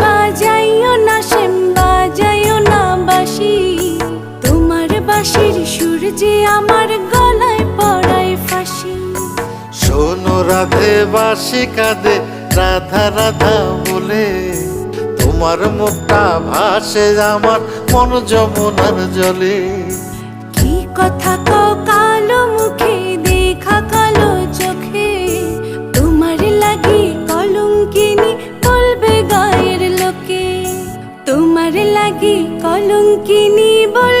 বাজাইও না শ্যাম বাজাইও না বাসি তোমার বাসির সুর আমার গলায় শোনো রাধে রাধা রাধা বলে। তোমার মুখটা ভাসে আমার মন যমুনার জলে। কি কথা লাগি কলঙ্কিনী বল